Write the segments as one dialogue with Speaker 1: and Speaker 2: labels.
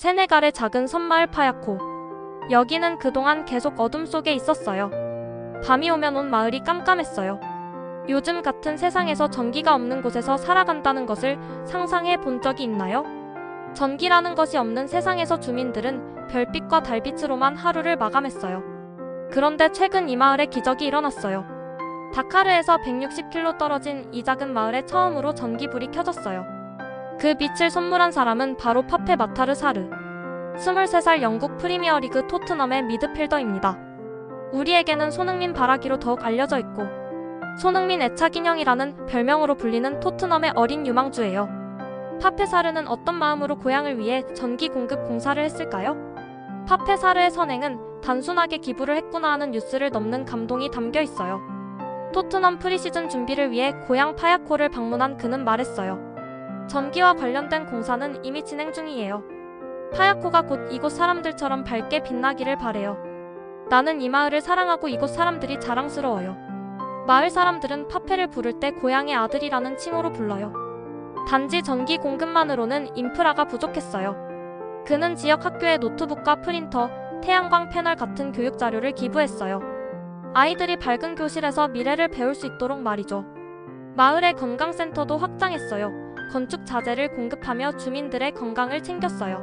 Speaker 1: 세네갈의 작은 섬마을 파야코. 여기는 그동안 계속 어둠 속에 있었어요. 밤이 오면 온 마을이 깜깜했어요. 요즘 같은 세상에서 전기가 없는 곳에서 살아간다는 것을 상상해 본 적이 있나요? 전기라는 것이 없는 세상에서 주민들은 별빛과 달빛으로만 하루를 마감했어요. 그런데 최근 이 마을에 기적이 일어났어요. 다카르에서 160km 떨어진 이 작은 마을에 처음으로 전기불이 켜졌어요. 그 빛을 선물한 사람은 바로 파페 마타르 사르. 23살 영국 프리미어리그 토트넘의 미드필더입니다. 우리에게는 손흥민 바라기로 더욱 알려져 있고 손흥민 애착 인형이라는 별명으로 불리는 토트넘의 어린 유망주예요. 파페사르는 어떤 마음으로 고향을 위해 전기 공급 공사를 했을까요? 파페사르의 선행은 단순하게 기부를 했구나 하는 뉴스를 넘는 감동이 담겨 있어요. 토트넘 프리시즌 준비를 위해 고향 파야코를 방문한 그는 말했어요. 전기와 관련된 공사는 이미 진행 중이에요. 파야코가 곧 이곳 사람들처럼 밝게 빛나기를 바래요. 나는 이 마을을 사랑하고 이곳 사람들이 자랑스러워요. 마을 사람들은 파페를 부를 때 고향의 아들이라는 칭호로 불러요. 단지 전기 공급만으로는 인프라가 부족했어요. 그는 지역 학교에 노트북과 프린터, 태양광 패널 같은 교육 자료를 기부했어요. 아이들이 밝은 교실에서 미래를 배울 수 있도록 말이죠. 마을의 건강센터도 확장했어요. 건축 자재를 공급하며 주민들의 건강을 챙겼어요.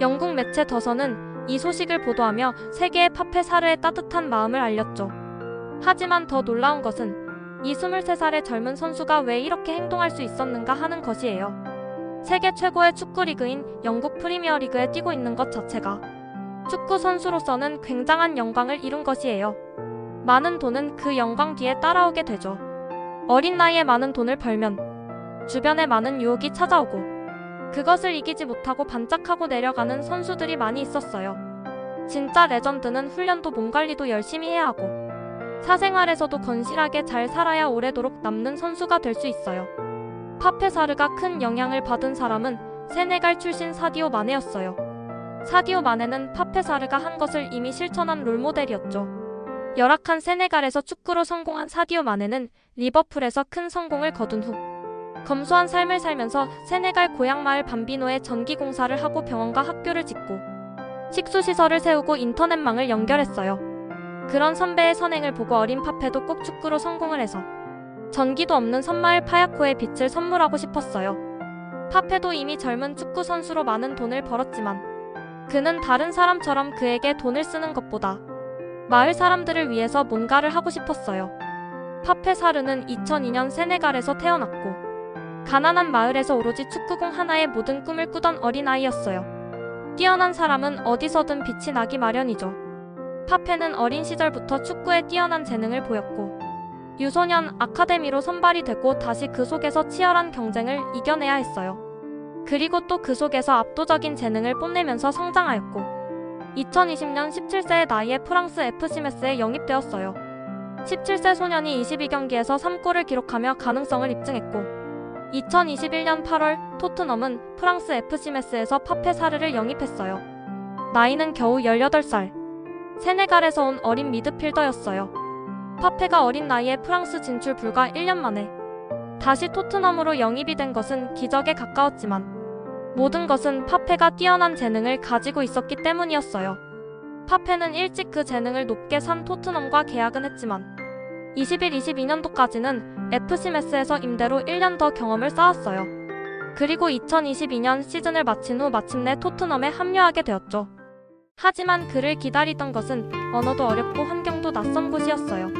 Speaker 1: 영국 매체 더서는 이 소식을 보도하며 세계의 파페 사르의 따뜻한 마음을 알렸죠. 하지만 더 놀라운 것은 이 23살의 젊은 선수가 왜 이렇게 행동할 수 있었는가 하는 것이에요. 세계 최고의 축구 리그인 영국 프리미어 리그에 뛰고 있는 것 자체가 축구 선수로서는 굉장한 영광을 이룬 것이에요. 많은 돈은 그 영광 뒤에 따라오게 되죠. 어린 나이에 많은 돈을 벌면 주변에 많은 유혹이 찾아오고 그것을 이기지 못하고 반짝하고 내려가는 선수들이 많이 있었어요. 진짜 레전드는 훈련도 몸 관리도 열심히 해야 하고 사생활에서도 건실하게 잘 살아야 오래도록 남는 선수가 될 수 있어요. 파페사르가 큰 영향을 받은 사람은 세네갈 출신 사디오 마네였어요. 사디오 마네는 파페사르가 한 것을 이미 실천한 롤모델이었죠. 열악한 세네갈에서 축구로 성공한 사디오 마네는 리버풀에서 큰 성공을 거둔 후 검소한 삶을 살면서 세네갈 고향 마을 밤비노에 전기 공사를 하고 병원과 학교를 짓고 식수시설을 세우고 인터넷망을 연결했어요. 그런 선배의 선행을 보고 어린 파페도 꼭 축구로 성공을 해서 전기도 없는 섬마을 파야코의 빛을 선물하고 싶었어요. 파페도 이미 젊은 축구 선수로 많은 돈을 벌었지만 그는 다른 사람처럼 그에게 돈을 쓰는 것보다 마을 사람들을 위해서 뭔가를 하고 싶었어요. 파페 사르는 2002년 세네갈에서 태어났고 가난한 마을에서 오로지 축구공 하나의 모든 꿈을 꾸던 어린아이였어요. 뛰어난 사람은 어디서든 빛이 나기 마련이죠. 파페는 어린 시절부터 축구에 뛰어난 재능을 보였고 유소년 아카데미로 선발이 되고 다시 그 속에서 치열한 경쟁을 이겨내야 했어요. 그리고 또 그 속에서 압도적인 재능을 뽐내면서 성장하였고 2020년 17세의 나이에 프랑스 FC 메스에 영입되었어요. 17세 소년이 22경기에서 3골을 기록하며 가능성을 입증했고 2021년 8월 토트넘은 프랑스 FC 메스에서 파페 사르를 영입했어요. 나이는 겨우 18살. 세네갈에서 온 어린 미드필더였어요. 파페가 어린 나이에 프랑스 진출 불과 1년 만에 다시 토트넘으로 영입이 된 것은 기적에 가까웠지만 모든 것은 파페가 뛰어난 재능을 가지고 있었기 때문이었어요. 파페는 일찍 그 재능을 높게 산 토트넘과 계약은 했지만 21-22년도까지는 FC 메스에서 임대로 1년 더 경험을 쌓았어요. 그리고 2022년 시즌을 마친 후 마침내 토트넘에 합류하게 되었죠. 하지만 그를 기다리던 것은 언어도 어렵고 환경도 낯선 곳이었어요.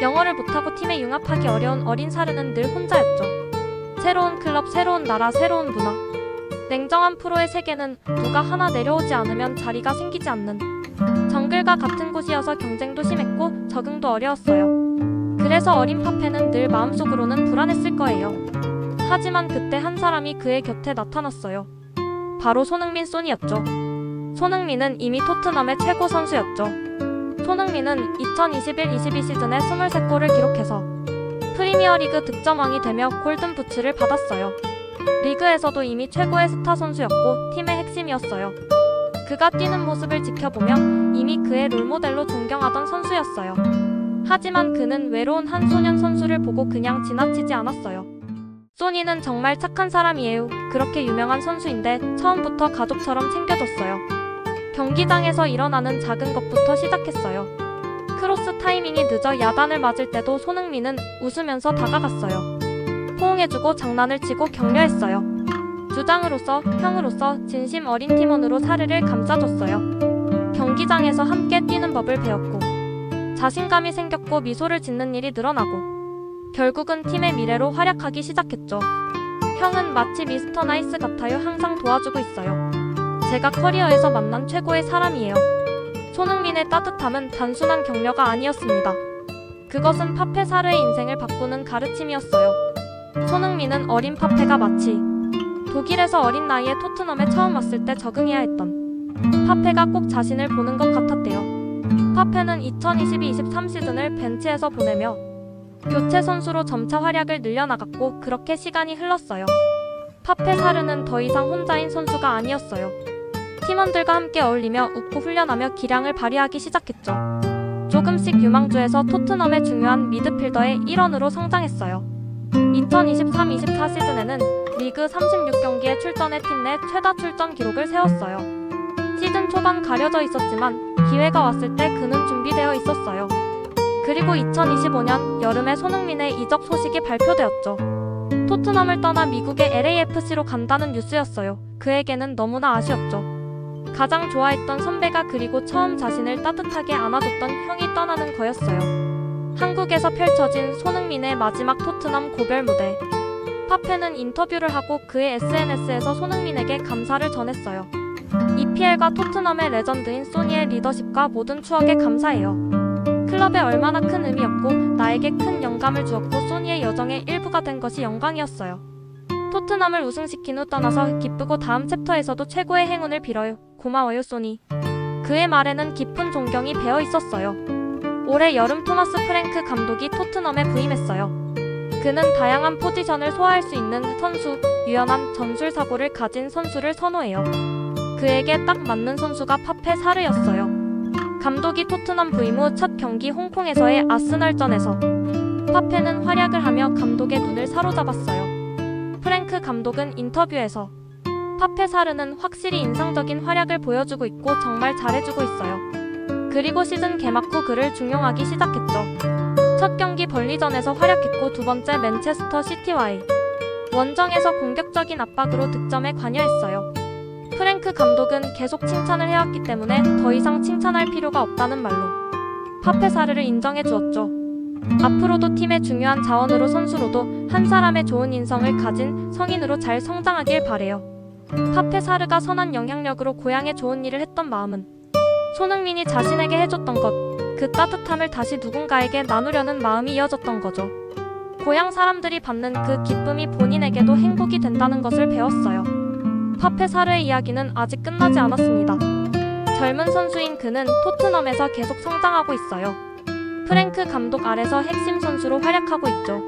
Speaker 1: 영어를 못하고 팀에 융합하기 어려운 어린 사르는 늘 혼자였죠. 새로운 클럽, 새로운 나라, 새로운 문화. 냉정한 프로의 세계는 누가 하나 내려오지 않으면 자리가 생기지 않는 정글과 같은 곳이어서 경쟁도 심했고 적응도 어려웠어요. 그래서 어린 파페는 늘 마음속으로는 불안했을 거예요. 하지만 그때 한 사람이 그의 곁에 나타났어요. 바로 손흥민 손이었죠. 손흥민은 이미 토트넘의 최고 선수였죠. 손흥민은 2021-22 시즌에 23골을 기록해서 프리미어리그 득점왕이 되며 골든 부츠를 받았어요. 리그에서도 이미 최고의 스타 선수였고 팀의 핵심이었어요. 그가 뛰는 모습을 지켜보며 이미 그의 롤모델로 존경하던 선수였어요. 하지만 그는 외로운 한 소년 선수를 보고 그냥 지나치지 않았어요. 소니는 정말 착한 사람이에요. 그렇게 유명한 선수인데 처음부터 가족처럼 챙겨줬어요. 경기장에서 일어나는 작은 것부터 시작했어요. 크로스 타이밍이 늦어 야단을 맞을 때도 손흥민은 웃으면서 다가갔어요. 포옹해주고 장난을 치고 격려했어요. 주장으로서 형으로서 진심 어린 팀원으로 사례를 감싸줬어요. 경기장에서 함께 뛰는 법을 배웠고 자신감이 생겼고 미소를 짓는 일이 늘어나고 결국은 팀의 미래로 활약하기 시작했죠. 형은 마치 미스터 나이스 같아요. 항상 도와주고 있어요. 제가 커리어에서 만난 최고의 사람이에요. 손흥민의 따뜻함은 단순한 격려가 아니었습니다. 그것은 파페 사르의 인생을 바꾸는 가르침이었어요. 손흥민은 어린 파페가 마치 독일에서 어린 나이에 토트넘에 처음 왔을 때 적응해야 했던 파페가 꼭 자신을 보는 것 같았대요. 파페는 2022-23 시즌을 벤치에서 보내며 교체 선수로 점차 활약을 늘려나갔고 그렇게 시간이 흘렀어요. 파페 사르는 더 이상 혼자인 선수가 아니었어요. 팀원들과 함께 어울리며 웃고 훈련하며 기량을 발휘하기 시작했죠. 조금씩 유망주에서 토트넘의 중요한 미드필더의 일원으로 성장했어요. 2023-24 시즌에는 리그 36경기에 출전해 팀 내 최다 출전 기록을 세웠어요. 시즌 초반 가려져 있었지만 기회가 왔을 때 그는 준비되어 있었어요. 그리고 2025년 여름에 손흥민의 이적 소식이 발표되었죠. 토트넘을 떠나 미국의 LAFC로 간다는 뉴스였어요. 그에게는 너무나 아쉬웠죠. 가장 좋아했던 선배가 그리고 처음 자신을 따뜻하게 안아줬던 형이 떠나는 거였어요. 한국에서 펼쳐진 손흥민의 마지막 토트넘 고별 무대. 파페는 인터뷰를 하고 그의 SNS에서 손흥민에게 감사를 전했어요. EPL과 토트넘의 레전드인 소니의 리더십과 모든 추억에 감사해요. 클럽에 얼마나 큰 의미였고 나에게 큰 영감을 주었고 소니의 여정의 일부가 된 것이 영광이었어요. 토트넘을 우승시킨 후 떠나서 기쁘고 다음 챕터에서도 최고의 행운을 빌어요. 고마워요 소니. 그의 말에는 깊은 존경이 배어 있었어요. 올해 여름 토마스 프랭크 감독이 토트넘에 부임했어요. 그는 다양한 포지션을 소화할 수 있는 선수, 유연한 전술 사고를 가진 선수를 선호해요. 그에게 딱 맞는 선수가 파페 사르였어요. 감독이 토트넘 부임 후 첫 경기 홍콩에서의 아스널전에서 파페는 활약을 하며 감독의 눈을 사로잡았어요. 프랭크 감독은 인터뷰에서 파페 사르는 확실히 인상적인 활약을 보여주고 있고 정말 잘해주고 있어요. 그리고 시즌 개막 후 그를 중용하기 시작했죠. 첫 경기 벌리전에서 활약했고 두 번째 맨체스터 시티와의 원정에서 공격적인 압박으로 득점에 관여했어요. 프랭크 감독은 계속 칭찬을 해왔기 때문에 더 이상 칭찬할 필요가 없다는 말로 파페사르를 인정해 주었죠. 앞으로도 팀의 중요한 자원으로 선수로도 한 사람의 좋은 인성을 가진 성인으로 잘 성장하길 바래요. 파페사르가 선한 영향력으로 고향에 좋은 일을 했던 마음은 손흥민이 자신에게 해줬던 것, 그 따뜻함을 다시 누군가에게 나누려는 마음이 이어졌던 거죠. 고향 사람들이 받는 그 기쁨이 본인에게도 행복이 된다는 것을 배웠어요. 파페사르의 이야기는 아직 끝나지 않았습니다. 젊은 선수인 그는 토트넘에서 계속 성장하고 있어요. 프랭크 감독 아래서 핵심 선수로 활약하고 있죠.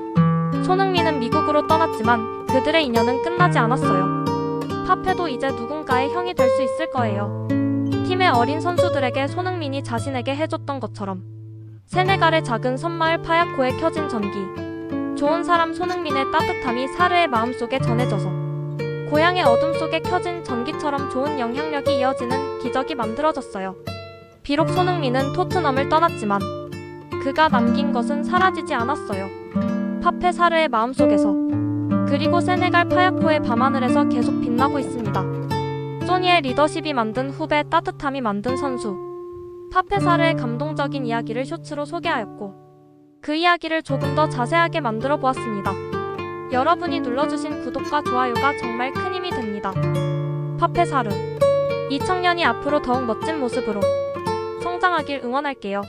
Speaker 1: 손흥민은 미국으로 떠났지만 그들의 인연은 끝나지 않았어요. 파페도 이제 누군가의 형이 될 수 있을 거예요. 팀의 어린 선수들에게 손흥민이 자신에게 해줬던 것처럼 세네갈의 작은 섬마을 파야코에 켜진 전기. 좋은 사람 손흥민의 따뜻함이 사르의 마음속에 전해져서 고향의 어둠 속에 켜진 전기처럼 좋은 영향력이 이어지는 기적이 만들어졌어요. 비록 손흥민은 토트넘을 떠났지만 그가 남긴 것은 사라지지 않았어요. 파페 사르의 마음속에서 그리고 세네갈 파야코의 밤하늘에서 계속 빛나고 있습니다. 소니의 리더십이 만든 후배 따뜻함이 만든 선수 파페사르의 감동적인 이야기를 쇼츠로 소개하였고 그 이야기를 조금 더 자세하게 만들어 보았습니다. 여러분이 눌러주신 구독과 좋아요가 정말 큰 힘이 됩니다. 파페사르 이 청년이 앞으로 더욱 멋진 모습으로 성장하길 응원할게요.